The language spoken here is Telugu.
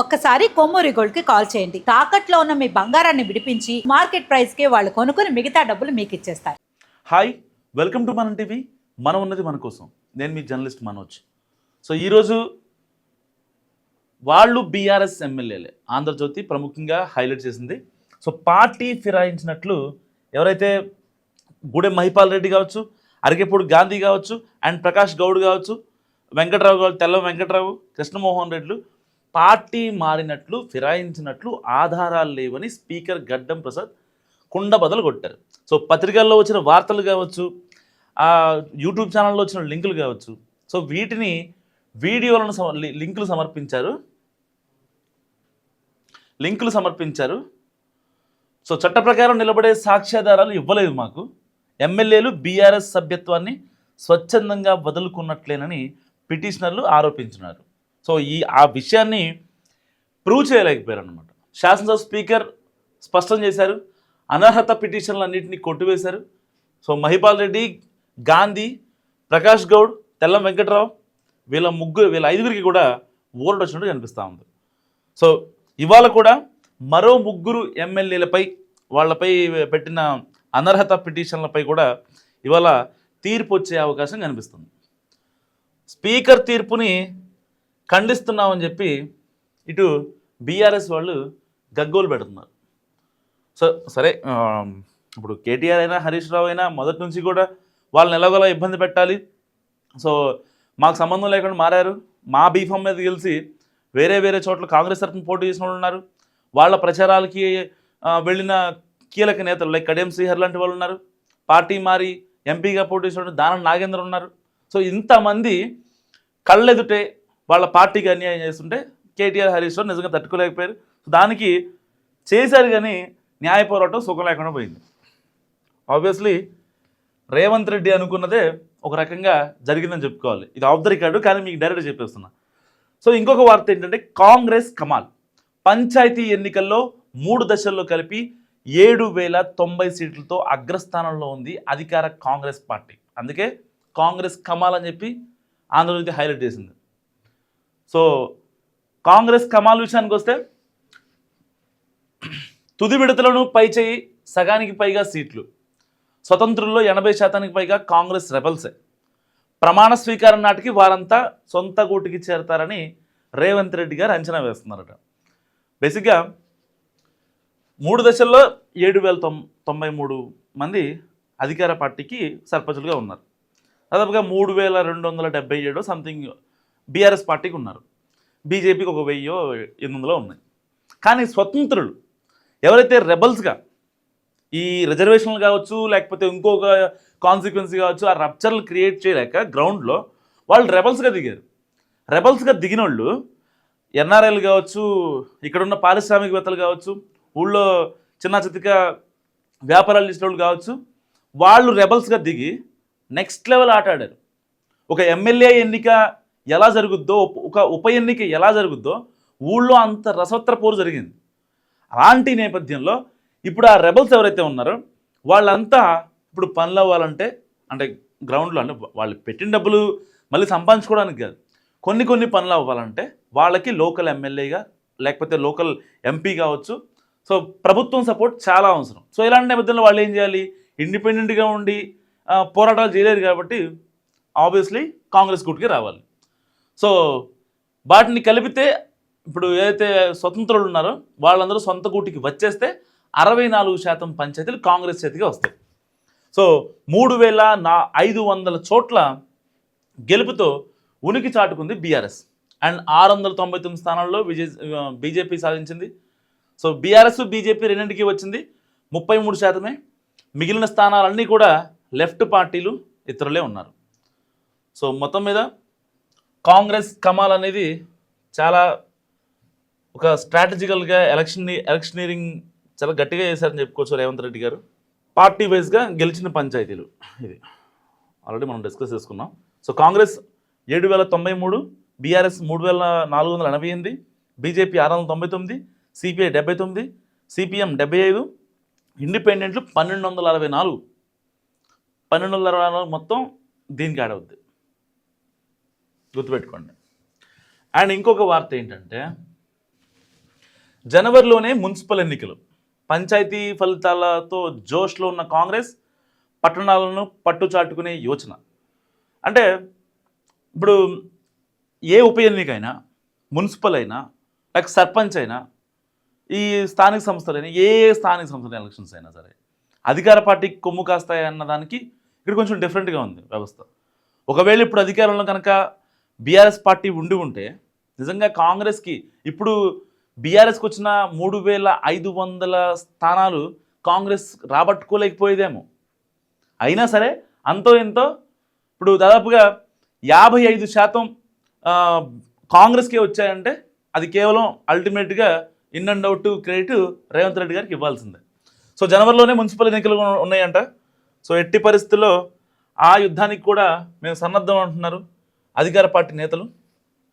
ఒక్కసారి కొమ్మూరి గోల్డ్కి కాల్ చేయండి. తాకట్లో ఉన్న మీ బంగారాన్ని విడిపించి మార్కెట్ ప్రైస్కి వాళ్ళు కొనుక్కుని మిగతా డబ్బులు మీకు ఇచ్చేస్తారు హాయ్ వెల్కమ్ టు మన టీవీ. మనం ఉన్నది మన కోసం. నేను మీ జర్నలిస్ట్ మనోజ్. సో ఈరోజు వాళ్ళు బీఆర్ఎస్ ఎమ్మెల్యేలే. ఆంధ్రజ్యోతి ప్రముఖంగా హైలైట్ చేసింది. సో పార్టీ ఫిరాయించినట్లు ఎవరైతే గూడెం మహిపాల్ రెడ్డి కావచ్చు అరకెప్పుడు గాంధీ కావచ్చు అండ్ ప్రకాష్ గౌడ్ కావచ్చు వెంకట్రావు కావచ్చు తెల్ల వెంకట్రావు కృష్ణమోహన్ రెడ్లు పార్టీ మారినట్లు ఫిరాయించినట్లు ఆధారాలు లేవని స్పీకర్ గడ్డం ప్రసాద్ కుండ బదలు కొట్టారు. సో పత్రికల్లో వచ్చిన వార్తలు కావచ్చు యూట్యూబ్ ఛానల్లో వచ్చిన లింకులు కావచ్చు సో వీటిని వీడియోలను సమ లింకులు సమర్పించారు. లింకులు సమర్పించారు. సో చట్ట ప్రకారం నిలబడే సాక్ష్యాధారాలు ఇవ్వలేదు మాకు. ఎమ్మెల్యేలు బీఆర్ఎస్ సభ్యత్వాన్ని స్వచ్ఛందంగా వదులుకున్నట్లేనని పిటిషనర్లు ఆరోపించున్నారు. సో ఈ ఆ విషయాన్ని ప్రూవ్ చేయలేకపోయారు అనమాట శాసనసభ స్పీకర్ స్పష్టం చేశారు. అనర్హత పిటిషన్లన్నింటినీ కొట్టివేశారు. సో మహిపాల్ రెడ్డి గాంధీ ప్రకాష్ గౌడ్ తెల్లం వెంకట్రావు వీళ్ళ ముగ్గురు వీళ్ళ ఐదుగురికి కూడా ఓరడు వచ్చినట్టు కనిపిస్తూ ఉంది. సో ఇవాళ కూడా మరో ముగ్గురు ఎమ్మెల్యేలపై వాళ్ళపై పెట్టిన అనర్హత పిటిషన్లపై కూడా ఇవాళ తీర్పు వచ్చే అవకాశం కనిపిస్తుంది. స్పీకర్ తీర్పుని ఖండిస్తున్నామని చెప్పి ఇటు బీఆర్ఎస్ వాళ్ళు గగ్గోలు పెడుతున్నారు. సో సరే ఇప్పుడు కేటీఆర్ అయినా హరీష్ రావు అయినా మొదటి నుంచి కూడా వాళ్ళని ఎలాగోలా ఇబ్బంది పెట్టాలి. సో మాకు సంబంధం లేకుండా మారారు. మా బీఫామ్ మీద గెలిచి వేరే వేరే చోట్ల కాంగ్రెస్ తరఫున పోటీ చేసిన వాళ్ళు ఉన్నారు. వాళ్ళ ప్రచారాలకి వెళ్ళిన కీలక నేతలు లైక్ కడియం శ్రీహర్ లాంటి వాళ్ళు ఉన్నారు. పార్టీ మారి ఎంపీగా పోటీ చేసిన దానం నాగేంద్ర ఉన్నారు. సో ఇంతమంది కళ్ళెదుటే వాళ్ళ పార్టీకి అన్యాయం చేస్తుంటే కేటీఆర్ హరీష్ రావు నిజంగా తట్టుకోలేకపోయారు. దానికి చేశారు కానీ న్యాయ పోరాటం సుఖం లేకుండా పోయింది. ఆబ్వియస్లీ రేవంత్ రెడ్డి అనుకున్నదే ఒక రకంగా జరిగిందని చెప్పుకోవాలి. ఇది ఆఫ్ ద రికార్డు కానీ మీకు డైరెక్ట్ చెప్పేస్తున్నా. సో ఇంకొక వార్త ఏంటంటే కాంగ్రెస్ కమాల్. పంచాయతీ ఎన్నికల్లో మూడు దశల్లో కలిపి ఏడు వేల తొంభై సీట్లతో అగ్రస్థానంలో ఉంది అధికార కాంగ్రెస్ పార్టీ. అందుకే కాంగ్రెస్ కమాల్ అని చెప్పి ఆంధ్రజ్యోతి హైలైట్ చేసింది. సో కాంగ్రెస్ కమాల్ విషయానికి వస్తే తుది విడతలను పై చేయి సగానికి పైగా సీట్లు. స్వతంత్రుల్లో ఎనభై శాతానికి పైగా కాంగ్రెస్ రెబల్సే. ప్రమాణ స్వీకారం నాటికి వారంతా సొంత గూటికి చేరతారని రేవంత్ రెడ్డి గారు అంచనా వేస్తున్నారట. బేసిక్గా మూడు దశల్లో ఏడు వేల తొం తొంభై మూడు మంది అధికార పార్టీకి సర్పంచులుగా ఉన్నారు. దాదాపుగా మూడు వేల రెండు వందల డెబ్బై ఏడు సంథింగ్ బీఆర్ఎస్ పార్టీకి ఉన్నారు. బీజేపీకి ఒక వెయ్యో ఎనిమిదిలో ఉన్నాయి. కానీ స్వతంత్రులు ఎవరైతే రెబల్స్గా ఈ రిజర్వేషన్లు కావచ్చు లేకపోతే ఇంకొక కాన్సిక్వెన్సీ కావచ్చు ఆ రప్చర్లు క్రియేట్ చేయలేక గ్రౌండ్లో వాళ్ళు రెబల్స్గా దిగారు. రెబల్స్గా దిగిన వాళ్ళు ఎన్ఆర్ఐలు కావచ్చు ఇక్కడున్న పారిశ్రామికవేత్తలు కావచ్చు ఊళ్ళో చిన్న చితిక వ్యాపారాలు చేసిన వాళ్ళు కావచ్చు వాళ్ళు రెబల్స్గా దిగి నెక్స్ట్ లెవెల్ ఆట ఆడారు. ఒక ఎమ్మెల్యే ఎన్నిక ఎలా జరుగుద్దో ఒక ఉప ఎన్నిక ఎలా జరుగుద్దో ఊళ్ళో అంత రసవత్ర పోరు జరిగింది. అలాంటి నేపథ్యంలో ఇప్పుడు ఆ రెబల్స్ ఎవరైతే ఉన్నారో వాళ్ళంతా ఇప్పుడు పనులు అవ్వాలంటే అంటే గ్రౌండ్లో అంటే వాళ్ళు పెట్టిన డబ్బులు మళ్ళీ సంపాదించుకోవడానికి కాదు. కొన్ని కొన్ని పనులు అవ్వాలంటే వాళ్ళకి లోకల్ ఎమ్మెల్యేగా లేకపోతే లోకల్ ఎంపీ కావచ్చు. సో ప్రభుత్వం సపోర్ట్ చాలా అవసరం. సో ఇలాంటి నేపథ్యంలో వాళ్ళు ఏం చేయాలి? ఇండిపెండెంట్గా ఉండి పోరాటాలు చేయలేరు కాబట్టి ఆబ్వియస్లీ కాంగ్రెస్ గుట్కి రావాలి. సో వాటిని కలిపితే ఇప్పుడు ఏదైతే స్వతంత్రులు ఉన్నారో వాళ్ళందరూ సొంత గూటికి వచ్చేస్తే అరవై నాలుగు శాతం పంచాయతీలు కాంగ్రెస్ చేతికి వస్తాయి. సో మూడు వేల నా ఐదు వందల చోట్ల గెలుపుతో ఉనికి చాటుకుంది బీఆర్ఎస్. అండ్ ఆరు వందల తొంభై తొమ్మిది స్థానాల్లో విజయ బీజేపీ సాధించింది. సో బీఆర్ఎస్ బీజేపీ రెండింటికి వచ్చింది. ముప్పై మూడు శాతమే. మిగిలిన స్థానాలన్నీ కూడా లెఫ్ట్ పార్టీలు ఇతరులే ఉన్నారు. సో మొత్తం మీద కాంగ్రెస్ కమాల్ అనేది చాలా ఒక స్ట్రాటజికల్గా ఎలక్షన్ ఎలక్షనీరింగ్ చాలా గట్టిగా చేశారని చెప్పుకోవచ్చు రేవంత్ రెడ్డి గారు. పార్టీ వైజ్గా గెలిచిన పంచాయతీలు ఇది. ఆల్రెడీ మనం డిస్కస్ చేసుకున్నాం. సో కాంగ్రెస్ ఏడు వేల తొంభై మూడు బీఆర్ఎస్ మూడు వేల నాలుగు వందల ఎనభై ఎనిమిది బీజేపీ ఆరు వందల తొంభై తొమ్మిది సిపిఐ డెబ్బై తొమ్మిది సిపిఎం డెబ్బై ఐదు ఇండిపెండెంట్లు పన్నెండు వందల అరవై నాలుగు. పన్నెండు వందల అరవై నాలుగు మొత్తం దీనికి యాడ్ అవుద్ది. గుర్తుపెట్టుకోండి. అండ్ ఇంకొక వార్త ఏంటంటే జనవరిలోనే మున్సిపల్ ఎన్నికలు. పంచాయతీ ఫలితాలతో జోష్లో ఉన్న కాంగ్రెస్ పట్టణాలను పట్టుచాటుకునే యోచన. అంటే ఇప్పుడు ఏ ఉప ఎన్నికైనా మున్సిపల్ అయినా లైక్ సర్పంచ్ అయినా ఈ స్థానిక సంస్థలైనా ఏ స్థానిక సంస్థల ఎలక్షన్స్ అయినా సరే అధికార పార్టీకి కొమ్ము కాస్తాయి అన్న దానికి ఇక్కడ కొంచెం డిఫరెంట్గా ఉంది వ్యవస్థ. ఒకవేళ ఇప్పుడు అధికారంలో కనుక బీఆర్ఎస్ పార్టీ ఉండి ఉంటే నిజంగా కాంగ్రెస్కి ఇప్పుడు బీఆర్ఎస్కి వచ్చిన మూడు వేల ఐదు వందల స్థానాలు కాంగ్రెస్ రాబట్టుకోలేకపోయేదేమో. అయినా సరే అంతో ఎంతో ఇప్పుడు దాదాపుగా యాభై ఐదు శాతం కాంగ్రెస్కే వచ్చాయంటే అది కేవలం అల్టిమేట్గా in and out credit Revanth Reddy గారికి ఇవ్వాల్సిందే. సో జనవరిలోనే మున్సిపల్ ఎన్నికలు ఉన్నాయంట. సో ఎట్టి పరిస్థితుల్లో ఆ యుద్ధానికి కూడా మేము సన్నద్ధం అంటున్నారు. అధికార పార్టీ నేతలు